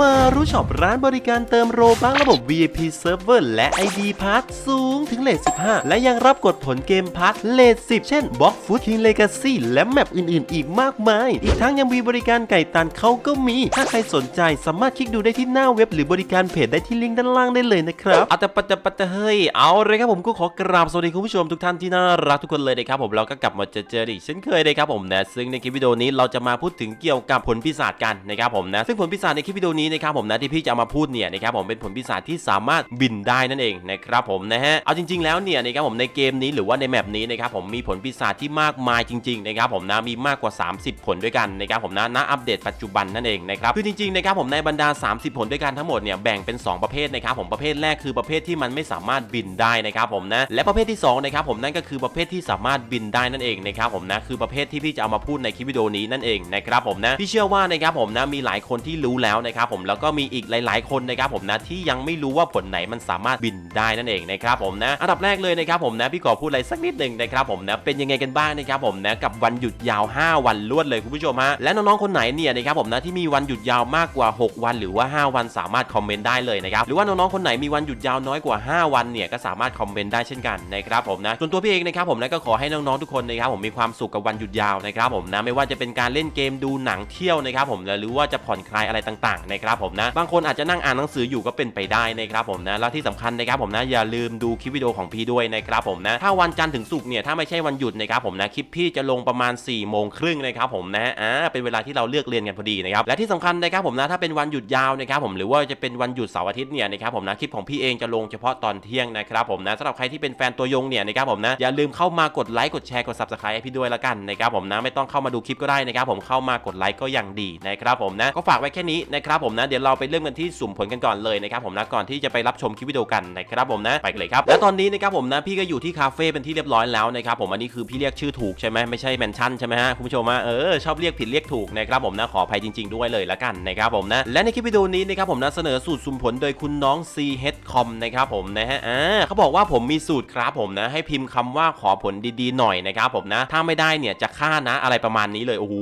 มารู้ช็อปร้านบริการเติมโรบังระบบ VIP Server และ ID Pass สูงถึงเลท15 และยังรับกดผลเกมพาร์ทเลท10 เช่น Box Food King Legacy และแมปอื่นๆ อีกมากมาย อีกทั้งยังมีบริการไก่ตันเขาก็มี ถ้าใครสนใจสามารถคลิกดูได้ที่หน้าเว็บหรือบริการเพจได้ที่ลิงก์ด้านล่างได้เลยนะครับเอาแต่ปัจจปัจจเฮ้ยเอาเลยครับผมก็ขอกราบสวัสดีคุณผู้ชมทุกท่านที่น่ารักทุกคนเลยนะครับผมเราก็กลับมาเจอเจออีกเช่นเคยนะครับผมนะซึ่งในคลิปวิดีโอนี้เราจะมาพูดถึงเกี่ยวกับผลปีศาจกันนะครับผมนะซึ่งผลปีศาจในคลิปวิดีโอนี้นะครับผมนะที่พี่จะมาพูดเนี่ยนะครับผมเป็นผลปีศาจที่สามารถบินได้นั่นเองนะครับผมนะฮะเอาจริง ๆแล้วเนี่ยนะครับผมในเกมนี้หรือว่าในแมปนี้นะครับผมมีผลปีศาจที่มากมายจริงๆนะครับผมนะมีมากกว่า 30 ผลด้วยกันนะครับผมนะณอัปเดตปัจจุบันนั่นเองนะครับคือจริงๆนะครับผมในบรรดา 30 ผลด้วยกันทั้งหมดเนี่ยแบ่งเป็น 2 ประเภทนะครับผมประเภทแรกคือประเภทที่มันไม่สามารถบินได้นะครับผมนะและประเภทที่2นะครับผมนั่นก็คือประเภทที่สามารถบินได้นั่นเองนะครับผมนะคือประเภทที่พี่จะเอามาพูดในคลิปวิดีโอนี้นั่นเองนะครับผมนะพี่เชื่อว่านะครับผมนะมีหลายคนที่รู้แล้วนะครับผมแล้วก็มีอีกหลาย ๆ คนนะครับผมนะที่ยังไม่รู้ว่าผลไหนมันสามารถบินได้นั่นเองนะครับผมนะอันดับแรกเลยนะครับผมนะพี่ขอพูดอะไรสักนิดหนึ่งนะครับผมนะเป็นยังไงกันบ้างนะครับผมนะกับวันหยุดยาว 5 วันรวดเลยคุณผู้ชมฮะและน้องๆคนไหนเนี่ยนะครับผมนะที่มีวันหยุดยาวมากกว่า 6 วัน หรือว่า 5 วันสามารถคอมเมนต์ได้เลยนะครับหรือว่าน้องๆคนไหนมีวันหยุดยาวน้อยกว่า 5 วันเนี่ยก็สามารถคอมเมนต์ได้เช่นกันนะครับผมนะส่วนตัวพี่เองนะครับผมนะก็ขอให้น้องๆทุกคนนะครับผมมีความสุขกับวันหยุดยาวนะครับผมนะไม่ว่าจะเป็นการเล่นเกมดูหนังเที่ยวนะครับผมหรือว่าจะผ่อนคลายอะไรต่างๆนะครับผมนะบางคนอาจจะนั่งอ่านหนังสืออยู่ก็เป็นไปได้นะครับผมนะแล้วที่สำคัญนะครับผมนะอย่าลืมดูคลิปวิดีโอของพี่ด้วยนะครับผมนะถ้าวันจันทร์ถึงศุกร์เนี่ยถ้าไม่ใช่วันหยุดนะครับผมนะคลิปพี่จะลงประมาณ4ี่โมงครึ่งนะครับผมนะอ่าเป็นเวลาที่เราเลือกเรียนกันพอดีนะครับและที่สำคัญนะครับผมนะถ้าเป็นวันหยุดยาวนะครับผมหรือว่าจะเป็นวันหยุดเสาร์อาทิตย์เนี่ยนะครับผมนะคลิปของพี่เองจะลงเฉพาะตอนเที่ยงนะครับผมนะสำหรับใครที่เป็นแฟนตัวยงเนี่ยนะครับผมนะอย่าลืมเข้ามากดไลค์กดแชร์กด subscribe ให้พี่ด้วยละกันนะครับผมนะไม่ต้องเข้ามาดูคลิปก็ได้นะครับผมเข้ามากดไลค์ก็ยังดีนะครับผมนะก็ฝากไว้แค่นี้นะครับผมนะ เดี๋ยวเราไปเริ่มกันที่สุ่มผลกันก่อนเลยนะครับผมนะก่อนที่จะไปรับชมคลิปวิดีโอกันนะครับผมนะไปกันเลยครับและตอนนี้นะครับผมนะพี่ก็อยู่ที่คาเฟ่เป็นที่เรียบร้อยแล้วนะครับผมอันนี้คือพี่เรียกชื่อถูกใช่ไหมไม่ใช่แมนชั่นใช่ไหมฮะคุณผู้ชมฮะเออชอบเรียกผิดเรียกถูกนะครับผมนะขออภัยจริง ๆด้วยเลยละกันนะครับผมนะและในคลิปวิดีโอนี้นะครับผมนะเสนอสูตรสุ่มผลโดยคุณน้อง C H Com นะครับผมนะฮะอ่าเขาบอกว่าผมมีสูตรครับผมนะให้พิมพ์คำว่าขอผลดีๆหน่อยนะครับผมนะถ้าไม่ได้เนี่ยจะฆ่านะอะไรประมาณนี้เลยโอ้โห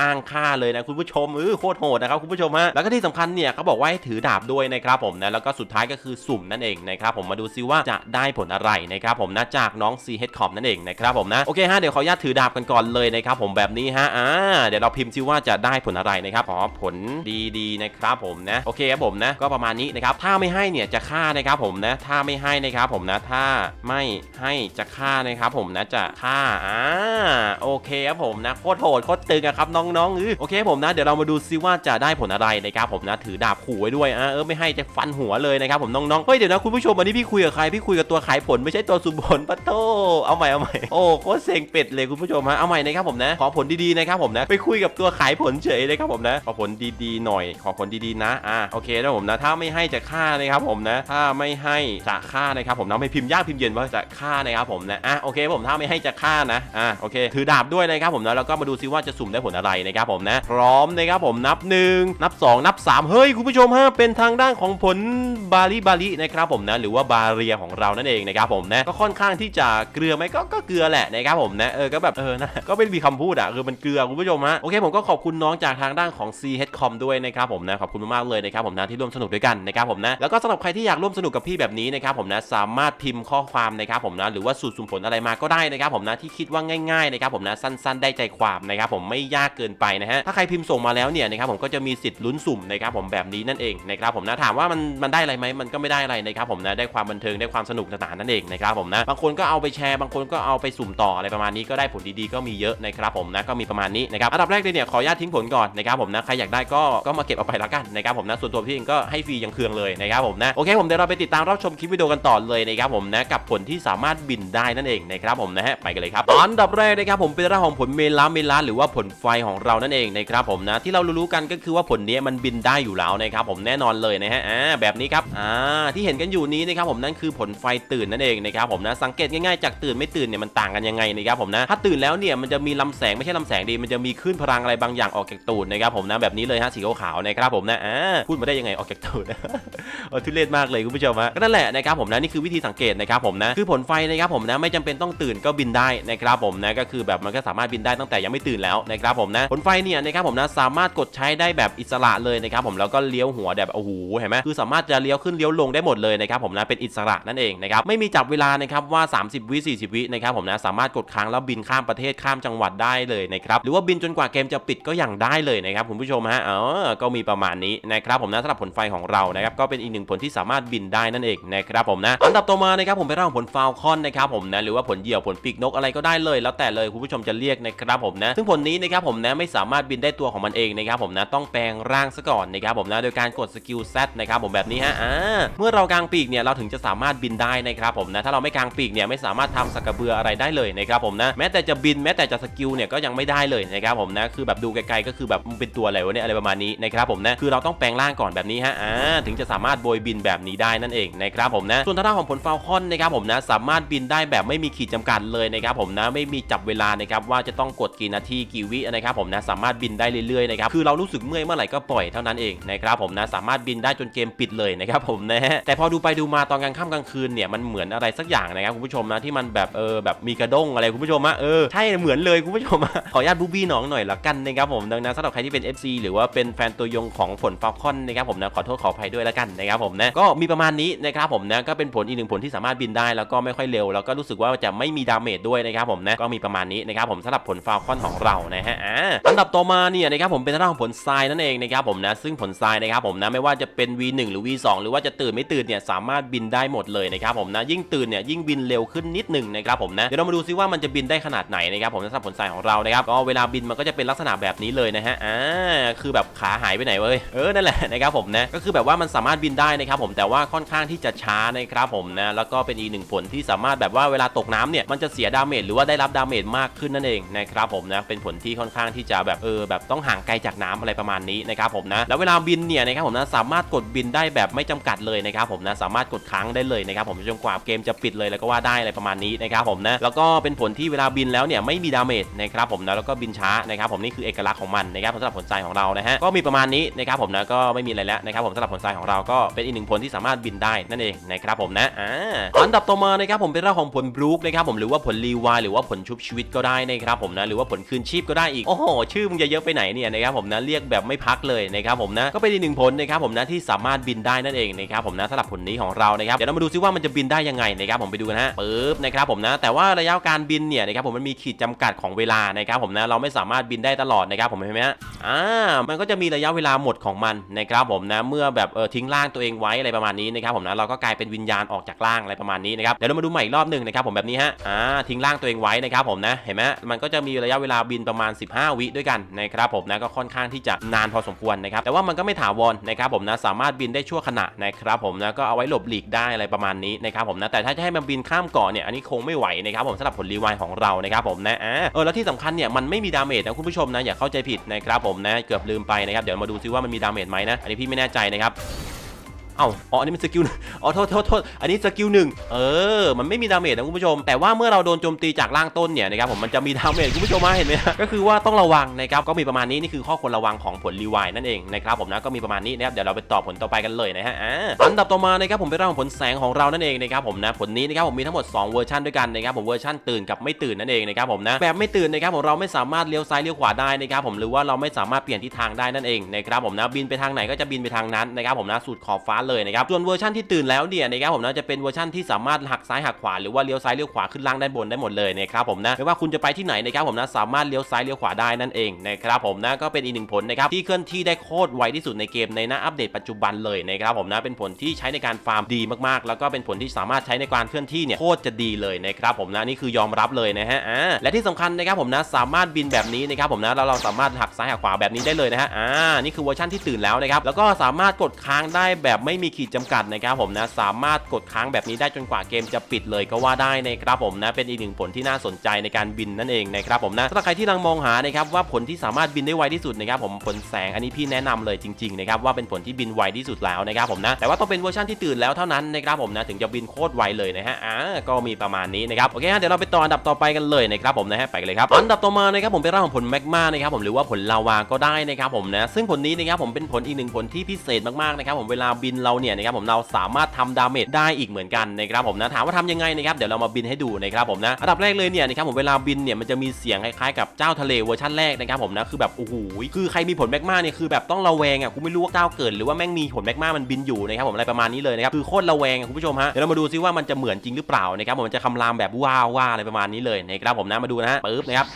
อ้างฆ่าเลยนะคุณผู้ชมเออโคตรโหดนะครับคุณผู้ชมฮะแล้วก็ที่สำคัญเนี่ยเขาบอกว่าให้ถือดาบด้วยนะครับผมนะแล้วก็สุดท้ายก็คือสุ่มนั่นเองนะครับผมมาดูซิว่าจะได้ผลอะไรนะครับผมนะจากน้อง C H Com นั่นเองนะครับผมนะโอเคฮะเดี๋ยวขออนุญาตถือดาบกันก่อนเลยนะครับผมแบบนี้ฮะอ่าเดี๋ยวเราพิมพ์ซิว่าจะได้ผลอะไรนะครับขอผลดีๆนะครับผมนะโอเคครับผมนะก็ประมาณนี้นะครับถ้าไม่ให้เนี่ยจะฆ่านะครับผมนะถ้าไม่ให้นะครับผมนะถ้าไม่ให้จะฆ่านะครับผมนะจะฆ่าอ่าโอเคครับผมนะโคตรโหดโคตรตึงครับน้องๆเออโอเคผมนะเดี๋ยวเรามาดูซิว่าจะได้ผลอะไรนะครับผมนะถือดาบขู่ไว้ด้วยอ่าเออไม่ให้จะฟันหัวเลยนะครับผมน้องๆเฮ้ยเดี๋ยวนะคุณผู้ชมอันนี้พี่คุยกับใครพี่คุยกับตัวขายผลไม่ใช่ตัวสุ่มผลปะโตเอาใหม่เอาใหม่โอ้โคตรเซ็งเป็ดเลยคุณผู้ชมฮะเอาใหม่นะครับผมนะ ขอผลดีๆนะครับผมนะ ไปคุยกับตัวขายผลเฉยนะครับผมนะขอผลดีๆหน่อย ขอผลดีๆนะอ่าโอเคนะผมนะ ถ้าไม่ให้จะฆ่านะครับผมนะ ถ้าไม่ให้จะฆ่านะครับผมนะไม่พิมพ์ยากพิมพ์เย็นว่าจะฆ่านะครับผมนะอะโอเคผมถ้าไม่ให้จะฆ่านะอะโอเค ถือดาบด้วยนะครับผมนะแล้วก็มาดูซิว่าจะสุ่มได้ผลอะไรนะครับผมนะ พร้อมนะครับผมนับ 1 นับ 2 นับ 3เฮ้ย คุณผู้ชมฮะเป็นทางด้านของผลบาลีบาลีนะครับผมนะหรือว่าบาเรียของเรานั่นเองนะครับผมนะก็ค่อนข้างที่จะเกลือไหมก็ก็เกลือแหละนะครับผมนะเออก็แบบเออนะก็เป็นมีคำพูดอะคือมันเกลือคุณผู้ชมฮะโอเคผมก็ขอบคุณน้องจากทางด้านของ C H Com ด้วยนะครับผมนะขอบคุณมากๆเลยนะครับผมนะที่ร่วมสนุกด้วยกันนะครับผมนะแล้วก็สำหรับใครที่อยากร่วมสนุกกับพี่แบบนี้นะครับผมนะสามารถพิมพ์ข้อความนะครับผมนะหรือว่าสูตรสุ่มผลอะไรมาก็ได้นะครับผมนะที่คิดว่าง่ายๆนะครับผมนะสั้น ๆ ได้ใจความนะครับผมไม่ยากเกินไปนะฮะถ้าใครพิมพ์ส่งมาแล้วเนี่ยนะครับผมก็จะมีสิทธิ์ลุ้นสุ่มนะครับผมแบบนี้นั่นเองนะครับผมนะถามว่ามันมันได้อะไรไหมมันก็ไม่ได้อะไรนะครับผมนะได้ความบันเทิงได้ความสนุกสนานนั่นเองนะครับผมนะบางคนก็เอาไปแชร์บางคนก็เอาไปสุ่มต่ออะไรประมาณนี้ก็ได้ผลดีๆก็มีเยอะนะครับผมนะก็มีประมาณนี้นะครับอันดับแรกเลยเนี่ยขออนุญาตทิ้งผลก่อนนะครับผมนะใครอยากได้ก็ก็มาเก็บเอาไปแล้วกันนะครับผมนะส่วนตัวพี่เองก็ให้ฟรียังเคืองเลยนะครับผมนะโอเคผมเดี๋ยวเราไปติดตามรับชมคลิปวิดีโอกันต่อเลยนะครับผมนะกับผลที่สามารถบินได้นั่นเองนะครับผมนะฮะไปกันเลยครับอันดับแรกนะครับผมเป็นเรื่องของผลเมลาเมลาหรือว่าผลไฟของเรานั่นเองนะครับผมนะที่เรารู้ๆกันก็คือว่าผลนี้มันบินไได้อยู่แล้วนะครับผมแน่นอนเลยนะฮะอ่าแบบนี้ครับอ่าที่เห็นกันอยู่นี้นะครับผมนั่นคือผลไฟตื่นนั่นเองนะครับผมนะสังเกตง่ายๆจากตื่นไม่ตื่นเนี่ยมันต่างกันยังไงนะครับผมนะถ้าตื่นแล้วเนี่ยมันจะมีลำแสงไม่ใช่ลำแสงดีมันจะมีคลื่นพลังอะไรบางอย่างออกจากตูดนะครับผมนะแบบนี้เลยฮะสีขาวๆนะครับผมนะอ่าพูดมาได้ยังไงออกจากตูดทุเรศมากเลยคุณผู้ชมฮะก็นั่นแหละนะครับผมนะนี่คือวิธีสังเกตนะครับผมนะคือผลไฟนะครับผมนะไม่จำเป็นต้องตื่นก็บินได้นะครับผมนะก็คือแบบมันก็สามารถบินได้ตั้งแต่ยังไม่ตื่นแล้วนะครับผมนะผลไฟเนี่ยนะครับผมนะสามารถกดใช้ได้แบบอิสระเลยนะครับนะครับผมแล้วก็เลี้ยวหัวแบบโอ้โหเห็นไหมคือสามารถจะเลี้ยวขึ้นเลี้ยวลงได้หมดเลยนะครับผมนะเป็นอิสระนั่นเองนะครับไม่มีจับเวลานะครับว่า 30 วิ 40 วินะครับผมนะสามารถกดค้างแล้วบินข้ามประเทศข้ามจังหวัดได้เลยนะครับหรือว่าบินจนกว่าเกมจะปิดก็ยังได้เลยนะครับคุณผู้ชมฮะเออก็มีประมาณนี้นะครับผมนะสำหรับผลไฟของเรานะครับก็เป็นอีกหนึ่งผลที่สามารถบินได้นั่นเองนะครับผมนะอันดับต่อมานะครับผมเป็นเรื่องของผลฟาวคอนนะครับผมนะหรือว่าผลเหยี่ยวผลปีกนกอะไรก็ได้เลย แล้วแต่เลยคุณผู้ชมจะเรียกนะครับผมนะซึ่งผลนี้นะครับผมนะไม่สามารถบินได้ตัวของมันเองนะครับผมนะต้องแปลงร่างซะก่อนนะครับผมนะโดยการกดสกิล Z นะครับผมแบบนี้ฮะอ่าเมื่อเรากางปีกเนี่ยเราถึงจะสามารถบินได้นะครับผมนะถ้าเราไม่กางปีกเนี่ยไม่สามารถทำสกระเบืออะไรได้เลยนะครับผมนะแม้แต่จะบินแม้แต่จะสกิลเนี่ยก็ยังไม่ได้เลยนะครับผมนะคือแบบดูไกลๆก็คือแบบมึงเป็นตัวอะไรวะเนี่ยอะไรประมาณนี้นะครับผมนะคือเราต้องแปลงร่างก่อนแบบนี้ฮะอ่าถึงจะสามารถโบยบินแบบนี้ได้นั่นเองนะครับผมนะส่วนทางด้านของผลฟาวคอนนะครับผมนะสามารถบินได้แบบไม่มีขีดจำกัดเลยนะครับผมนะไม่มีจับเวลานะครับว่าจะต้องกดกี่นาทีกี่วินะครับผมนะสามารถบินได้เรื่อยๆนะครับคือเรารู้สึกเมื่อยเมื่อไหร่ก็ปล่อยเท่านั้นเองนะครับผมนะสามารถบินได้จนเกมปิดเลยนะครับผมนะฮะแต่พอดูไปดูมาตอนกลางค่ำกลางคืนเนี่ยมันเหมือนอะไรสักอย่างนะครับคุณผู้ชมนะที่มันแบบเออแบบมีกระด้งอะไรคุณผู้ชมอะเออใช่เหมือนเลยคุณผู้ชมอะขออนุญาตบูบี้น้องหน่อยละกันนะครับผมดังนั้นสำหรับใครที่เป็น FC หรือว่าเป็นแฟนตัวยงของผลฟอลคอนนะครับผมนะขอโทษขออภัยด้วยละกันนะครับผมนะก็มีประมาณนี้นะครับผมนะก็เป็นผลอีกหนึ่งผลที่สามารถบินได้แล้วก็ไม่ค่อยเร็ว แล้วก็รู้สึกว่าจะไม่มีดาเมจด้วยนะครับผมนะก็มีประมาณนี้นะครับผมสำหรับผลฟาลคอนของเรานะฮะอันดับต่อมาเนี่ยนะครับผมเป็นทางด้านของผลทรายนั่นเองนะครับผมนะซงผลทรายนะครับผมนะไม่ว่าจะเป็น V1 หรือ V2 หรือว่าจะตื่นไม่ตื่นเนี่ยสามารถบินได้หมดเลยนะครับผมนะยิ่งตื่นเนี่ยยิ่งบินเร็วขึ้นนิดหนึ่งนะครับผมนะเดี๋ยวเรามาดูซิว่ามันจะบินได้ขนาดไหนนะครับผมสำหรับผลทรายของเรานะครับก็เวลาบินมันก็จะเป็นลักษณะแบบนี้เลยนะฮะอ่าคือแบบขาหายไปไหนเว้ยเออนั่นแหละนะครับผมนะก็คือแบบว่ามันสามารถบินได้นะครับผมแต่ว่าค่อนข้างที่จะช้านะครับผมนะแล้วก็เป็นอีกหนึ่งผลที่สามารถแบบว่าเวลาตกน้ำเนี่ยมันจะเสียดาเมจหรือว่าได้รับดาเมจมากขึ้นนั่นเองนะครับผมนะเป็นผลที่ค่อนข้างที่จะแบบเออแบบต้องห่างไกลจากน้ำอะไรประมาณนี้นะครับผมนะแล้วเวลาบินเนี่ยนะครับผมนะสามารถกดบินได้แบบไม่จำกัดเลยนะครับผมนะสามารถกดค้างได้เลยนะครับผมจนกว่าเกมจะปิดเลยแล้วก็ว่าได้อะไรประมาณนี้นะครับผมนะแล้วก็เป็นผลที่เวลาบินแล้วเนี่ยไม่มีดาเมจนะครับผมนะแล้วก็บินช้านะครับผมนี่คือเอกลักษณ์ของมันนะครับสำหรับผลทรายของเรานะฮะก็มีประมาณนี้นะครับผมนะก็ไม่มีอะไรแล้วนะครับผมสำหรับผลทรายของเราก็เป็นอีกหนึ่งผลที่สามารถบินได้นั่นเองนะครับผมนะอ่าอันดับต่อมานะครับผมเป็นเรื่องของผลบลูคนะครับผมหรือว่าผลรีวายหรือว่าผลชุบชีวิตก็ได้นะครับผมนะหรือว่าผลคืนชีพก็ได้อีกโอ้โหชื่อมึงจะเยอะไปไหนเนี่ยนะครับผมนะเรียกแบบไม่พักเลยนะครับผมนะก็เป็นอีกหนึ่งผลนะครับผมนะที่สามารถบินได้นั่นเองนะครับผมนะสำหรับผลนี้ของเรานะครับเดี๋ยวเรามาดูซิว่ามันจะบินได้ยังไงนะครับผมไปดูกันฮะปึ๊บนะครับผมนะแต่ว่าระยะการบินเนี่ยนะครับผมมันมีขีดจำกัดของเวลานะครับผมนะเราไม่สามารถบินได้ตลอดนะครับผมเห็นไหมฮะอ่ามันก็จะมีระยะเวลาหมดของมันนะครับผมนะเมื่อแบบเออทิ้งร่างตัวเองไว้อะไรประมาณนี้นะครับผมนะเราก็กลายเป็นวิญญาณออกจากร่างอะไรประมาณนี้นะครับเดี๋ยวเรามาดูใหม่อีกรอบหนึ่งนะครับผมแบบนี้ฮะอ่าทิ้งร่างตัวเองไว้นะครับผมนะเห็นไหมมันก็จะมีระยะเวลาบินประมาณ 15 วิด้วยกันนะครับผมนะก็ค่อนข้างที่จะนานพอสมควรนะครับแต่ว่ามันก็ไม่ถาวรนะครับผมนะสามารถบินได้ชั่วขณะนะครับผมนะก็เอาไว้หลบหลีกได้อะไรประมาณนี้นะครับผมนะแต่ถ้าจะให้มันบินข้ามเกาะเนี่ยอันนี้คงไม่ไหวนะครับผมสำหรับผลรีวายของเรานะครับผมนะเออแล้วที่สำคัญเนี่ยมันไม่มีดาเมจนะคุณผู้ชมนะอย่าเข้าใจผิดนะครับผมนะเกือบลืมไปนะครับเดี๋ยวมาดูซิว่ามันมีดาเมจไหมนะอันนี้พี่ไม่แน่ใจนะครับ เอ้าอ๋ออันนี้มันสกิลอ๋อโทษโทษโทษอันนี้สกิลหนึ่งเออ มันไม่มีดาเมจนะคุณผู้ชม แต่ว่าเมื่อเราโดนโจมตีจากล่างต้นเนี่ยนะครับผมมันจะมีดาเมจคุณผู้ชมมาเห็นไหมก็คือว่าต้องระวังนะครับก็มีประมาณนี้นี่คือข้อควรระวังของผลรีไวน์นั่นเองนะครับผมนะก็มีประมาณนี้นะครับเดี๋ยวเราไปต่อผลต่อไปกันเลยนะฮะอันดับต่อมานะครับผมเป็นเรื่องของผลแสงของเรานั่นเองนะครับผมนะผลนี้นะครับผมมีทั้งหมด 2 เวอร์ชันด้วยกันนะครับผมเวอร์ชันตื่นกับไม่ตื่นนั่นเองนะครับผมนะแบบไม่ตื่นนะครับผมเราไม่สามารถเลี้ยวซ้ายเลี้ยวขวาได้นะครับผมหรือว่าเราไม่สามารถเปลี่ยนทิศทางได้นั่นเองนะครับผมนะบินไปทางไหนก็จะบินไปทางนั้นนะครับผมนะสุดขอบฟ้าเลยนะครับส่วนเวอร์ชันที่ตื่นแล้วเนี่ยนะครับผมนะจะเป็นเวอร์ชันที่สามารถหักซ้ายหักขวาหรือว่าเลี้ยวซ้ายเลี้ยวขวาขึ้นล่างด้านบนได้หมดเลยนะครับผมนะไม่ว่าคุณจะไปที่ไหนนะครับผมนะสามารถเลี้ยวซ้ายเลี้ยวขวาได้นั่นเองนะครับผมนะก็เป็นอีกหนึ่งผลนะครับที่เคลื่อนที่ได้โคตรไวที่สุดในเกมในหน้าอัปเดตปัจจุบันเลยนะครับผมนะเป็นผลที่ใช้ในการฟาร์มดีมากๆ แล้วก็เป็นผลที่สามารถใช้ในการเคลื่อนที่เนี่ยโคตรจะดีเลยนะครับผมนะนี่คือยอมรับเลยนะฮะอ่าและที่สำคัญนะครับผมนะสามารถบินแบบนี้นะครับผมนะแล้วเราสามารถหักซ้ายหักขวาแบบนี้ได้เลยนะฮะอ่านี่คือเวอร์ชันที่ตื่นแล้วนะครับแล้วก็สามารถกดค้างได้แบบไม่มีขีดจำกัดนะครับผมนะสามารถกดค้างแบบนี้ได้จนกว่าเกมจะปิดเลยก็ว่าได้นะครับผมนะเป็นอีกหนึ่งผลที่น่าสนใจในการบินนั่นเองนะครับผมนะสำหรับใครที่กำลังมองหานะครับว่าผลที่สามารถบินได้ไวที่สุดนะครับผมผลแสงอันนี้พี่แนะนำเลยจริงๆนะครับว่าเป็นผลที่บินไวที่สุดแล้วนะครับผมนะแต่ว่าต้องเป็นเวอร์ชันที่ตื่นแล้วเท่านั้นนะครับผมนะถึงจะบินโคตรไวเลยนะฮะอ่าก็มีประมาณนี้นะครับโอเคฮะเดี๋ยวเราไปต่ออันดับต่อไปกันเลยนะครับผมนะฮะไปเลยครับอันดับต่อมานะครับผมเป็นเรื่องของผลแมกมานะครับผมหรือว่าผลลาวาก็ได้นะครับผมนะซึ่งผลนี้นะครับผมเป็นผลอีกหนึ่งผลที่พิเศษมากๆนะครับผมเวลาบินเราเนี่ยนะครับผมเราสามารถทำดาเมจได้อีกเหมือนกันนะครับผมนะถามว่าทำยังไงนะครับเดี๋ยวเรามาบินให้ดูนะครับผมนะอันดับแรกเลยเนี่ยนะครับผมเวลาบินเนี่ยมันจะมีเสียงคล้ายๆกับเจ้าทะเลเวอร์ชันแรกนะครับผมนะคือแบบโอ้โหคือใครมีผลแมกมาเนี่ยคือแบบต้องระแวงอะกูไม่รู้ว่าเจ้าเกิดหรือว่าแม่งมีผลแมกมามันบินอยู่นะครับผมอะไรประมาณนี้เลยนะครับคือโคตรระแวงคุณผู้ชมฮะเดี๋ยวเรามาดูซิว่ามันจะเหมือนจริงหรือเปล่านะครับผมมันจะคำรามแบบว้าวว่าอะไรประมาณนี้เลยนะครับผมนะมาดูนะฮะปึ๊บนะครับ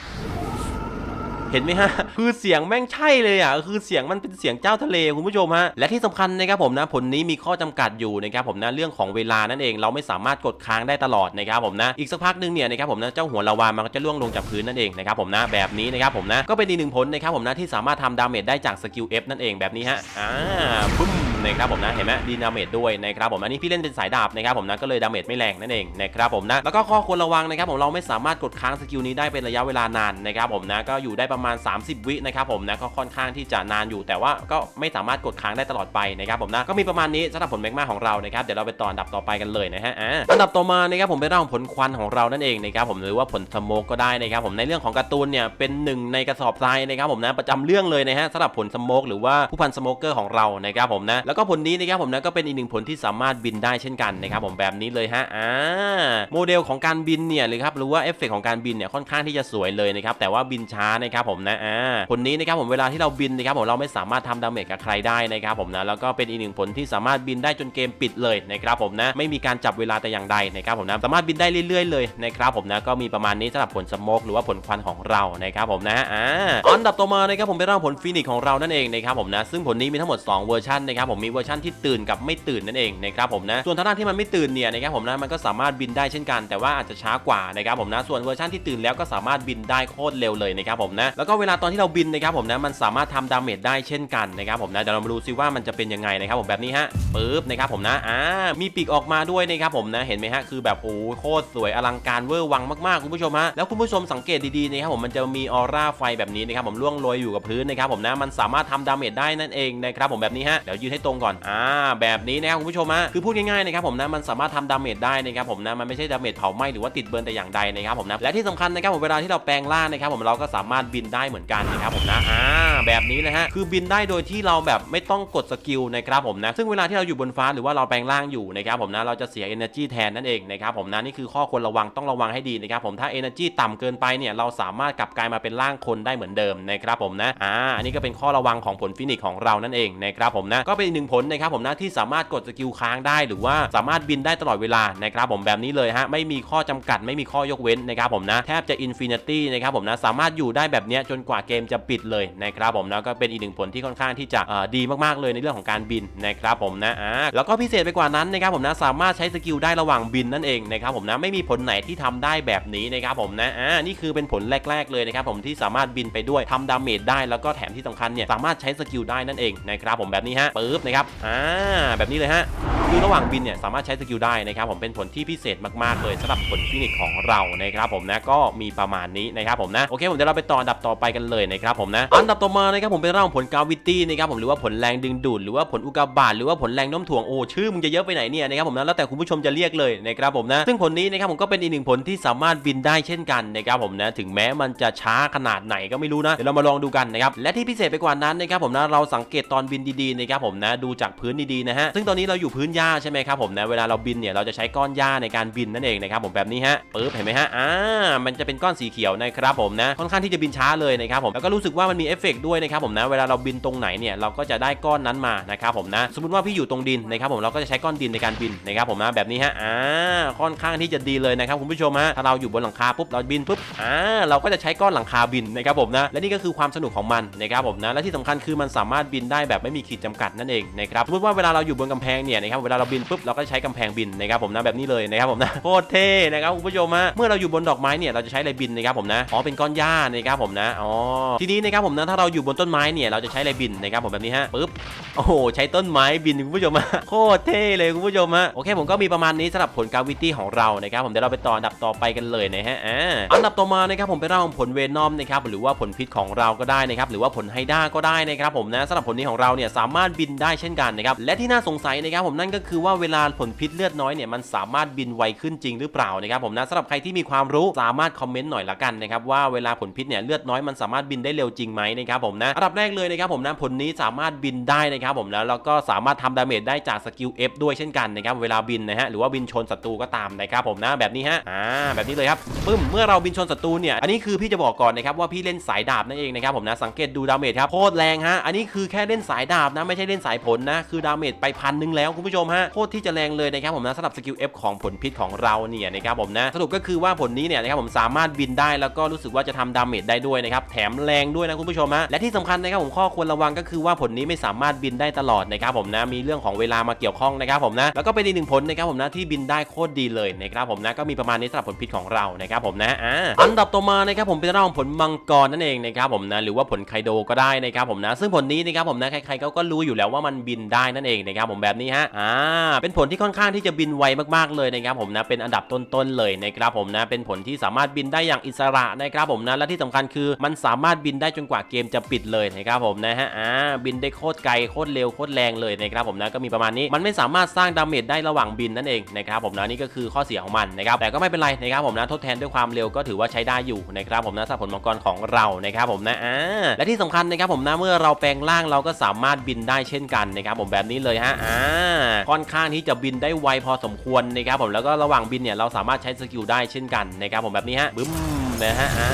เห็นไหมฮะ คือเสียงแม่งใช่เลยอะ คือเสียงมันเป็นเสียงเจ้าทะเลคุณผู้ชมฮะ และที่สำคัญนะครับผมนะผลนี้มีข้อจำกัดอยู่นะครับผมนะเรื่องของเวลานั่นเองเราไม่สามารถกดค้างได้ตลอดนะครับผมนะอีกสักพักหนึงเนี่ยนะครับผมนะเจ้าหัวลาวามันก็จะล่วงลงจากพื้นนั่นเองนะครับผมนะแบบนี้นะครับผมนะก็เป็นอีกหนึ่งผลนะครับผมนะที่สามารถทำดาเมจได้จากสกิล F นั่นเองแบบนี้ฮะอ่าปุ้ม นะครับผมนะเห็นไหมดีดาเมจด้วยนะครับผมอันนี้พี่เล่นเป็นสายดาบนะครับผมนะก็เลยดาเมจไม่แรงนั่นเองนะครับผมนะแล้วก็ข้อควรระวังนะครับผมเราไม่สามารถกดค้างสกิลนี้ได้เป็นระยะเวลานานนะครับผมนะก็อยู่ได้ประมาณ 30 วินะครับผมนะก็ค่อนข้างที่จะนานอยู่ แต่ว่าก็ไม่สามารถกดค้างได้ตลอดไปนะครับผมนะก็มีประมาณนี้สำหรับผลแมกมาของเรานะครับเดี๋ยวเราไปต่ออันดับต่อไปกันเลยนะฮะอ่าอันดับต่อมานะครับผมเป็นเรื่องของผลควันของเรานั่นเองนะครับผมหรือว่าผลสโมกก็ได้นะครับผมในเรื่องของการ์ตูนเนี่ยเป็นหนึ่งในกระสอบทรายนะครับผมนะประจำเรื่องเลยนะฮะสำหรับผลสโมกหรือว่าผู้พันสโมเกอร์ของเรานะครับผมนะแแล้วก็ผลนี้นะครับผมนะก็เป็นอีกหนึ่งผลที่สามารถบินได้เช่นกันนะครับผมแบบนี้เลยฮะอ่าโมเดลของการบินเนี่ยหรือครับหรือว่าเอฟเฟกของการบินเนี่ยค่อนข้างที่จะสวยเลยนะครับแต่ว่าบินช้านะครับผมนะอ่าผลนี้นะครับผมเวลาที่เราบินนะครับผมเราไม่สามารถทำดาเมจกับใครได้นะครับผมนะแล้วก็เป็นอีกหนึ่งผลที่สามารถบินได้จนเกมปิดเลยนะครับผมนะไม่มีการจับเวลาแต่อย่างใดนะครับผมนะสามารถบินได้เรื่อยๆเลยนะครับผมนะก็มีประมาณนี้สำหรับผลสโมกหรือว่าผลควันของเรานะครับผมนะอ่าอันดับต่อมานะครับผมเป็นเรื่องผลฟินิกของเรานั่นเองนะครับผมนะซึ่งผลนี้มีทั้งหมด 2 เวอร์ชันนะครับผมมีเวอร์ชันที่ตื่นกับไม่ตื่นนั่นเองนะครับผมนะส่วนทางด้านที่มันไม่ตื่นเนี่ยนะครับผมนะมันก็สามารถบินได้เช่นกัน แต่ว่าอาจจะช้ากว่านะครับผมนะส่วนเวอร์ชันที่ตื่นแล้วก็สามารถบินได้โคตรเร็วเลยนะครับผมนะแล้วก็เวลาตอนที่เราบินนะครับผมนะมันสามารถทำดาเมจได้เช่นกันนะครับผมนะเดี๋ยวเรามาดูซิว่ามันจะเป็นยังไงนะครับผมแบบนี้ฮะปึ๊บนะครับผมนะอ่ามีปีกออกมาด้วยนะครับผมนะเห็นไหมฮะคือแบบโอ้โคตรสวยอลังการเวอร์วังมากๆคุณผู้ชมฮะแล้วคุณผู้ชมสังเกตดีๆนะครับผมมันจะมีออร่าไฟแบบนี้นะครับผมล่วงโรยอยู่กับพื้นนะครับผมนะมันสามารถทำดาเมจได้นั่นเองนะครับผมแบบนี้ฮะเดี๋ยวยืนให้ตรงก่อนอ่าแบบนี้นะครับคุณผู้ชมฮะคือพูดง่ายๆนะครับผมนะมันสามารถทำดาเมจได้นะครับผมนะมันไม่ใช่ดาเมจเผาไหม้หรือว่าติดเบิร์นแต่อย่างใดนะครับผมนะและที่สำคัญนะครับผมเวลาที่เราแปลงร่างนะครับผมเราก็สามารถบินได้เหมือนกันนะครับผมนะอ่าแบบนี้เลยฮะคือบินได้โดยที่เราแบบไม่ต้องกดสกิลนะครับผมนะซึ่งเวลาที่เราอยู่บนฟ้าหรือว่าเราแปลงร่างอยู่นะครับผมนะเราจะเสีย energy แทนนั่นเองนะครับผมนะนี่คือข้อควรระวังต้องระวังให้ดีนะครับผมถ้า energy ต่ำเกินไปเนี่ยเราสามารถกลับกลายมาเป็นร่างคนได้เหมือนเดิมนะครับผมนะอ่าอันนี้ก็เป็นข้อระวังของผลฟินิกของเรานั่นเองนะครับผมนะก็เป็นอีกหนึ่งผลนะครับผมนะที่สามารถกดสกิลค้างได้ หรือว่าสามารถบินได้ตลอดเวลานะครับผมแบบนี้เลยฮะไม่มีข้อจำกัดไม่มีข้อยกเว้นนะครับผมนะแทบจะอินฟินิตี้นะครับผมนะสามารถอยู่ได้แบบนี้จนกว่าเกมจะปิดเลยนะครับผมนะก็เป็นอีกหนึ่งผลที่ค่อนข้างที่จะดีมากๆเลยในเรื่องของการบินนะครับผมนะอ่าแล้วก็พิเศษไปกว่านั้นนะครับผมนะสามารถใช้สกิลได้ระหว่างบินนั่นเองนะครับผมนะไม่มีผลไหนที่ทำได้แบบนี้นะครับผมนะอ่านี่คือเป็นผลแรก ๆเลยนะครับผมที่สามารถบินไปด้วยทำดาเมจได้แล้วก็แถมที่สำคัญเนี่ยสามารถใช้สกิลได้นั่นเองนะครับผมแบบนี้ฮะปึ๊บนะครับอ่าแบบนี้เลยฮะ คือระหว่างบินเนี่ยสามารถใช้สกิลได้นะครับผมเป็นผลที่พิเศษมากๆเลยสำหรับผลฟินิกของเรานะครับผมนะก็มีประมาณนี้นะครับผมนะโอเคผมจะเราไปต่ออันดับต่อไปกันเลยนะครับผมนะอันดับต่อมานะครับผมเป็นเรื่องผลกาวิตี้นะครับผมหรือว่าผลแรงดึงดูดหรือว่าผลอุกกาบาตหรือว่าผลแรงโน้มถ่วงโอ้ชื่อมึงจะเยอะไปไหนเนี่ยนะครับผมนะแล้วแต่คุณผู้ชมจะเรียกเลยนะครับผมนะซึ่งผลนี้นะครับผมก็เป็นอีกหนึ่งผลที่สามารถบินได้เช่นกันนะครับผมนะถึงแม้มันจะช้าขนาดไหนก็ไม่รู้นะเดี๋ยวเรามาลองดูกันนะครับและที่พิเศษไปกว่านั้นนะครับผมนะเราสังเกตตอนบินดีๆนะครับผมนะดูจากพื้นดีๆนะฮะซึ่งตอนนี้เราอยู่พื้นหญ้าใช่ไหมครับผมนะเวลาเราบินเนี่ยเราจะใช้ก้อนหญ้าในการบินนั่นเองนะครับผมแบบนี้ฮะปึ๊บเห็นไหมฮะอ่ามันจะเป็นก้อนสีเขียวนะครับผมนะค่อนข้างที่จะบินช้าเลยนะครับผมแล้วก็รู้สึกว่ามันมีเอฟเฟกด้วยนะครับผมนะเวลาเราบินตรงไหนเนี่ยเราก็จะได้ก้อนนั้นมานะครับผมนะสมมติว่าพี่อยู่ตรงดินนะครับผมเราก็จะใช้ก้อนดินในการบินนะครับผมนะแบบนี้ฮะอ่าค่อนข้างที่จะดีเลยนะครับคุณผู้ชมฮะถ้าเราอยู่บนหลังคาปุ๊บเราบินปุ๊บอ่าเราก็จะใช้ก้อนหลังคาบินนะครับผมนะและนี่ก็คือความสนุกของมันนะครับผมนะและที่สำคัญคือมันสามารถบินได้แบบไม่มีขีดจำกัดนั่นเองนะครับสมมติว่าเวลาเราอยู่บนกำแพงเนี่ยนะครับเวลาเราบินปุ๊บเราก็ใช้กำแพงบินนะครับผมนะแบบนี้เลยนะครับผมนะโคตรเท่นะครับคุณผู้ชมฮะเมื่อเราอยู่บนดอกไม้เนี่ยเราจะใช้อะไรบินนะครับผมนะอ๋อเป็นก้อนหญ้านะครับผมนะอ๋อทีนี้นะครับผมนะถ้าเราอยู่บนต้นไม้เนี่ยเราจะใช้อะไรบินนะครับผมแบบนี้ฮะปึ๊บโอ้โหใช้ต้นไม้บินคุณผู้ชมฮะโคตรเท่เลยคุณผู้ชมฮะโอเคผมก็มีประมาณนี้สำหรับผลกาวิตี้ของเรานะครับผมเดี๋ยวเราไปต่ออันดับต่อไปกันเลยนะฮะอ่าอันดับต่อมานะครับผมเป็นเรื่องของผลเวนอมนะครับหรือว่าผลพิษของเราก็ได้นะครับหรือว่าผลไฮด้าก็ได้นะครับผมนะสำหรับผลนี้ของเราเนี่ยสามารถบินได้เช่นกันนะครับและที่น่าสงสัยนะครับผมนั่นก็คือว่าเวลาผลพิษเลือดน้อยเนี่ยมันสามารถบินไวขึ้นจริงหรือเปล่านะครับผมนะสำหรับใครที่มีความรู้สามารถคอมเมนต์หน่อยละกันนะครับว่าเวลาผลพิษเนี่ยเลือดน้อยมันสามารถบินได้เร็วจริงไหมนะครับผมนะอันดับแรกเลยนะครับผมนะผลนี้สามารถบินได้นะครับผมแล้วแล้วก็สามารถทำดาเมจได้จากสกิล F ด้วยเช่นกันนะครับเวลาบินนะฮะหรือว่าบินชนศัตรูก็ตามนะครับผมนะแบบนี้ฮะอ่าแบบนี้เลยครับปึ้มเมื่อเราบินชนศัตรูเนี่ยอันนี้คือพี่จะบอกก่อนนะครับว่าพี่เล่นสายดาบนั่นเองนะครับผมนะสังเกตดูดาเมจครับโคตรแรงฮะอันนี้คือแค่เล่นสายดาบนะไม่ใช่เล่นสายผลนะคือดาเมจไปพันหนึ่งแล้วคุณผู้ชมฮะโคตรที่จะแรงเลยนะครับผมนะสำหรับสกิล F ของผลพิษของเราเนี่ยนะครับผมนะสรุปก็คือว่าผลนี้เนี่ยนะครับผมสามารถบินได้แล้วก็รู้สึกว่าจะทำดาเมจได้ด้วยนะครับแถมแรงด้วยนะคุณผู้ชมฮะและที่สำคัญนะครับผมข้อควรระวังก็คือว่าผลนี้ไม่สามารถบินได้ตลอดนะครับผมนะมีเรื่องของเวลามาเกี่ยวข้องนะครับผมนะแล้วก็เป็นอีกหนึ่งผลนะครับผมนะที่บินได้โคตรดีเลยนะครับผมนะก็มีประมาณนี้สำหรับผลพิษของเรานะครับผมนะอ่าอันดับต่อมานะครับผมเป็นเรื่องของผลมังกรนั่นเองนะครับผมนะหรือว่าผลไคโดก็ได้นะครับผมนะซึ่งผลนี้นะครับผมนะใครๆก็รู้อยู่แล้วว่ามันบินได้นั่นเองนะครับผมแบบนี้ฮะอ่าเป็นผลที่ค่อนข้างที่จะบินไวมากๆเลยนะครับผมนะเป็นอันดับต้นๆเลยนะครับผมนะเป็นผลที่สามารถบินได้อย่างอิสระนะครับผมนะและที่สำคัญคือมันสามารถบินได้จนกว่าเกมจะปิดเลยนะครับผมนะฮะอ่าบินได้โคตรไกลโคตรเร็วโคตรแรงเลยนะครับผมนะก็มีประมาณนี้มันไม่สามารถสร้างดาเมจได้ระหว่างบินนั่นเองนะครับผมนะนี่ก็คือข้อเสียของมันนะครับแต่ก็ไม่เป็นไรนะครับผมนะทดแทนด้วยความเร็วก็ถือว่าใช้ได้อยู่นะครับผมนะสำหรับผลมังกรของเรานะครับผมนะอ่าและที่สำคัญนะครับผมนะเมื่อเราแปลงร่างเราก็สามารถบินได้เช่นกันนะครับผมแบบนี้เลยฮะอ่าค่อนข้างที่จะบินได้ไวพอสมควรนะครับผมแล้วก็ระหว่างบินเนี่ยเราสามารถใช้สกิลได้เช่นกันนะครับผมแบบนี้ฮะบึ้ม นะฮะอ่า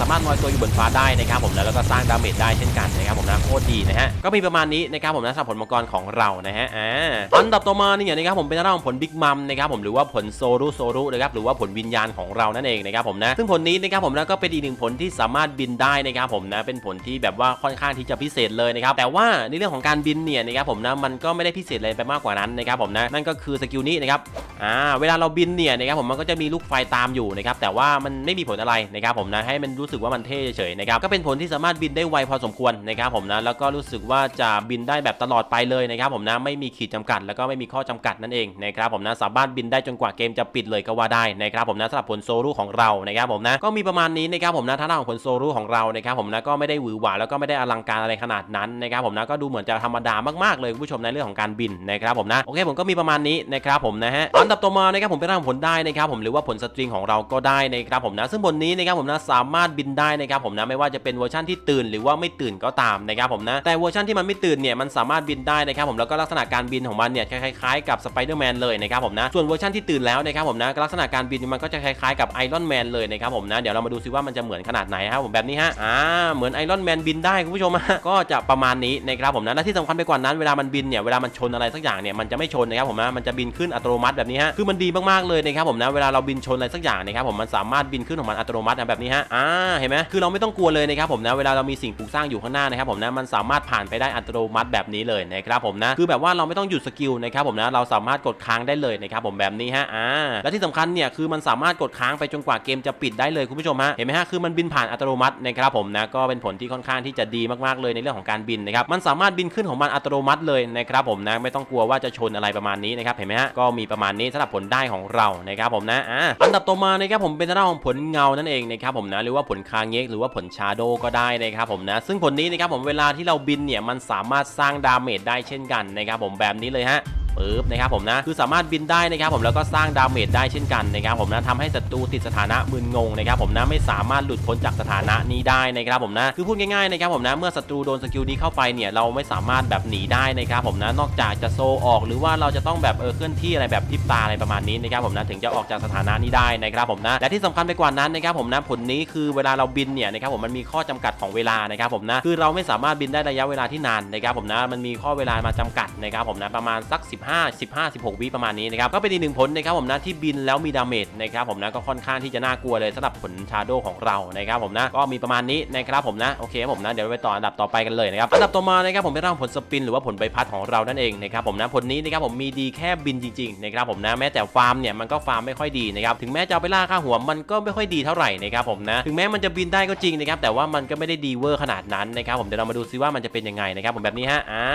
สามารถลอยตัวอยู่บนฟ้าได้นะครับผมนะแล้วก็สร้างดาเมจได้เช่นกันนะครับผมนะโคตรดีนะฮะก็มีประมาณนี้นะครับผมนะสำหรับผลมังกรของเรานะฮะอ่าอันดับต่อมาเนี่ยนะครับผมเป็นเรื่องของผลบิ๊กมัมนะครับผมหรือว่าผลโซรุโซรุนะครับหรือว่าผลวิญญาณของเรานั่นเองนะครับผมนะซึ่งผลนี้นะครับผมนะก็เป็นอีกหนึ่งผลที่สามารถบินได้นะครับผมนะเป็นผลที่แบบว่าค่อนข้างที่จะพิเศษเลยนะครับแต่ว่าในเรื่องของการบินเนี่ยนะครับผมนะมันก็ไม่ได้พิเศษอะไรไปมากกว่านั้นนะครับผมนะนั่นก็คือสกิลนี้นะครับอ่าเวลาเราบินเนี่ยนะครับผมมันก็จะมีลูกไฟตามอยู่นะครับแต่ว่ามันไม่มีผลอะไรนะครับผมนะให้มันรู้สึกว่ามันเท่เฉยๆนะครับก็เป็นผลที่สามารถบินได้ไวพอสมควรนะครับผมนะแล้วก็รู้สึกว่าจะบินได้แบบตลอดไปเลยนะครับผมนะไม่มีขีดจำกัด แล้วก็ไม่มีข้อจำกัดนั่นเองนะครับผมนะสามารถบินได้จนกว่าเกมจะปิดเลยก็ว่าได้นะครับผมนะสำหรับผลโซลูของเรานะครับผมนะก็มีประมาณนี้นะครับผมนะท่าทางของผลโซลูของเรานะครับผมนะก็ไม่ได้หวือหวาแล้วก็ไม่ได้อลังการอะไรขนาดนั้นนะครับผมนะก็ดูเหมือนจะธรรมดามากๆเลยคุณผู้ชมในเรื่องของการบินนะครับผมนะโอเคผมก็มีประมาณนี้นะครับผมนะฮะอันดับต่อมานะครับผมเป็นเรื่องผลได้นะครับผมหรือว่าผลสตริงของเราก็ได้นะครับผมนะซึ่งผลนี้นะครับผมนะสามารถบินได้นะครับผมนะไม่ว่าจะเป็นเวอร์ชันที่ตื่นหรือว่าไม่ตื่นก็ตามนะครับผมนะแต่เวอร์ชันที่มันไม่ตื่นเนี่ยมันสามารถบินได้นะครับผมแล้วก็ลักษณะการบินของมันเนี่ยคล้ายๆกับสไปเดอร์แมนเลยนะครับผมนะส่วนเวอร์ชันที่ตื่นแล้วนะครับผมนะลักษณะการบินมันก็จะคล้ายๆกับไอรอนแมนเลยนะครับผมนะเดี๋ยวเรามาดูซิว่ามันจะเหมือนขนาดไหนครับผมแบบนี้ฮะอ่าเหมือนไอรอนแมนบินได้คุณผู้ชมก็จะประมาณนี้นะครับผมนะและที่สำคัญไปกว่านั้นเวลามันบินเนี่ยเวลามันชนอะไรสักอย่างเนี่ยมันจะไม่ชนนะครับผมนะมันจะบินขึ้นอัตโนมัติแบบนี้ฮะคือมันดีมากๆเลยนะครับผมนะเวลาเราบินชนอะไรสักอย่างนะครับผมมันสามารถบินขึ้นของมันอัตโนมัตินะแบบนี้ฮะอ่าเห็นไหมคือเราไม่ต้องกลัวเลยนะครับผมนะเวลาเรามีสิ่งปลูกสร้างอยู่ข้างหน้านะครับผมนะมันสามารถผ่านไปได้อัตโนมัติแบบนี้เลยนะครับผมนะคือแบบว่าเราไม่ต้องหยุดสกิลนะครับผมนะเราสามารถกดค้างได้เลยนะครับผมแบบนี้ฮะอ่าและที่สำคัญเนี่ยคือมันสามารถกดค้างไปจนกว่าเกมจะปิดได้เลยคุณผู้ชมฮะเห็นไหมฮะคือมันบินผ่านอัตโนมัตินะครับผมนะก็เป็นผลที่ค่อนข้างที่จะดีมากๆเลยในเรื่องของการบินนะครับมันสามารถบินขึ้นของมันอัตโนมัติเลยนะครับผมนะไม่ต้องกลัวว่าจะชนอะไรประมาณนี้นะครับเห็นไหมฮะก็มีประมาณนี้สำหรับผลได้ของเรานะครับผมนะอ่าอันดับต่อมานะครับผมเป็นเรื่องของผลเงานั่นเองนะครับผมนะหรือว่าผลคางเงกหรือว่าผลชาโดก็ได้นะครับผมนะซึ่งผลนี้นะครับผมเวลาที่เราบินเนี่ยมันสามารถสร้างดาเมจได้เช่นกันนะครับผมแบบนี้เลยฮะ ปึ๊บนะครับผมนะคือสามารถบินได้นะครับผมแล้วก็สร้างดาเมจได้เช่นกันนะครับผมนะทำให้ศัตรูติดสถานะมึนงงนะครับผมนะไม่สามารถหลุดพ้นจากสถานะนี้ได้นะครับผมนะคือพูดง่ายๆนะครับผมนะเมื่อศัตรูโดนสกิลนี้เข้าไปเนี่ยเราไม่สามารถแบบหนีได้นะครับผมนะนอกจากจะโซออก หรือว่าเราจะต้องแบบเออเคลื่อนที่อะไรแบบพริบตาอะไรประมาณนี้นะครับผมนะถึงจะออกจากสถานะนี้ได้นะครับผมนะและที่สำคัญไปกว่านั้นนะครับผมนะผลนี้คือเวลาเราบินเนี่ยนะครับผมมันมีข้อจำกัดของเวลานะครับผมนะคือเราไม่สามารถบินได้ระยะเวลาที่นานนะครับผมนะมันมีข้อเวลามาจำกัดนะครับผมนะประมาณสัก 15 15 16 วิประมาณนี้นะครับก็เป็นอีกหนึ่งผลนะครับผมนะที่บินแล้วมีดาเมจนะครับผมนะก็ค่อนข้างที่จะน่ากลัวเลยสำหรับผลชาโดของเรานะครับผมนะก็มีประมาณนี้นะครับผมนะโอเคผมนะเดี๋ยวไปต่ออันดับต่อไปกันเลยนะครับอันดับต่อมานะครับผมเป็นเรื่องผลสปิน หรือว่าผลใบพัดของเรานั่นเองนะครับผมนะผลนี้นะครับผมมีดีแค่บินจริงๆนะครับผมนะแม้แต่ฟาร์มเนี่ยมันก็ฟาร์มไม่ค่อยดีนะครับถึงแม้จะเอาไปล่าค่าหัวมันก็ไม่ค่อยดีเท่าไหร่นะครับผมนะถึงแม้มันจะบินได้ก็จริงนะครับแต่ว่ามันก็ไม่ได้ดีเวอร์ขนาดนั้นนะครับผมเดี๋ยวเรามาดูซิว่ามันจะเป็นยังไงนะครับผมแบบนี้ฮะอ่า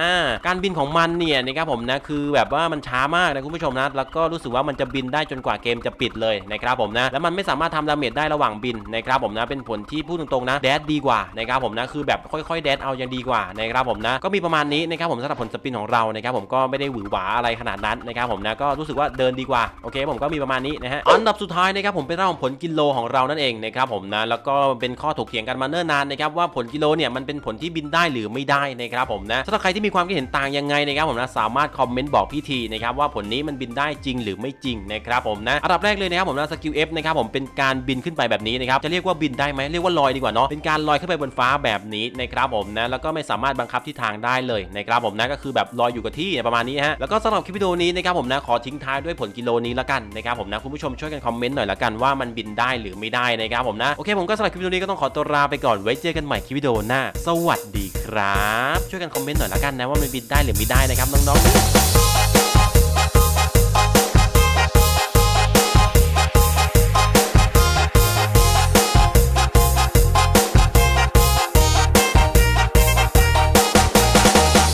การบินของมันเนี่ยนะครับผมนะคือแบแบบว่ามันช้ามากนะคุณผู้ชมนะแล้วก็รู้สึกว่ามันจะบินได้จนกว่าเกมจะปิดเลยนะครับผมนะแล้วมันไม่สามารถทำดาเมจได้ระหว่างบินนะครับผมนะเป็นผลที่พูดตรงๆนะแดดดีกว่านะครับผมนะคือแบบค่อยๆแดดเอายังดีกว่านะครับผมนะก็มีประมาณนี้นะครับผมสำหรับผลสปินของเรานะครับผมก็ไม่ได้หวือหวาอะไรขนาดนั้นนะครับผมนะก็รู้สึกว่าเดินดีกว่าโอเค ผมก็มีประมาณนี้นะฮะอันดับสุดท้ายนะครับผมเป็นเรื่องของผลกิโลของเรานั่นเองนะครับผมนะแล้วก็เป็นข้อถกเถียงกันมาเนิ่นนานนะครับว่าผลกิโลเนี่ยมันเป็นผลที่บินได้หรือไม่ได้นะครับผมนะสำหรับใครที่มีความคิดเห็นต่างยังไงนะครับผมนะสามารถคอมเมนต์บอกพี่ทีนะครับว่าผลนี้มันบินได้จริงหรือไม่จริงนะครับผมนะอันดับแรกเลยนะครับผมนะสกิล F นะครับผมเป็นการบินขึ้นไปแบบนี้นะครับจะเรียกว่าบินได้ไหมเรียกว่าลอยดีกว่าเนาะเป็นการลอยขึ้นไปบนฟ้าแบบนี้นะครับผมนะแล้วก็ไม่สามารถบังคับทิศทางได้เลยนะครับผมนะก็คือแบบลอยอยู่กับที่ประมาณนี้ฮะแล้วก็สำหรับคลิปวิดีโอนี้นะครับผมนะขอทิ้งท้ายด้วยผลกิโลนี้ละกันนะครับผมนะคุณผู้ชมช่วยกันคอมเมนต์หน่อยละกันว่ามันบินได้หรือไม่ได้นะครับผมนะโอเคผมก็สำหรับคลิปวิดีโอนี้ก็ต้องขอตัวลาไปก่อนไว้เจอกันใหม่คลิปวิดีโอหน้า สวัสดีครับ ช่วยกันคอมเมนต์หน่อยละกันนะว่ามันบินได้หรือไม่ได้นะครับน้องๆ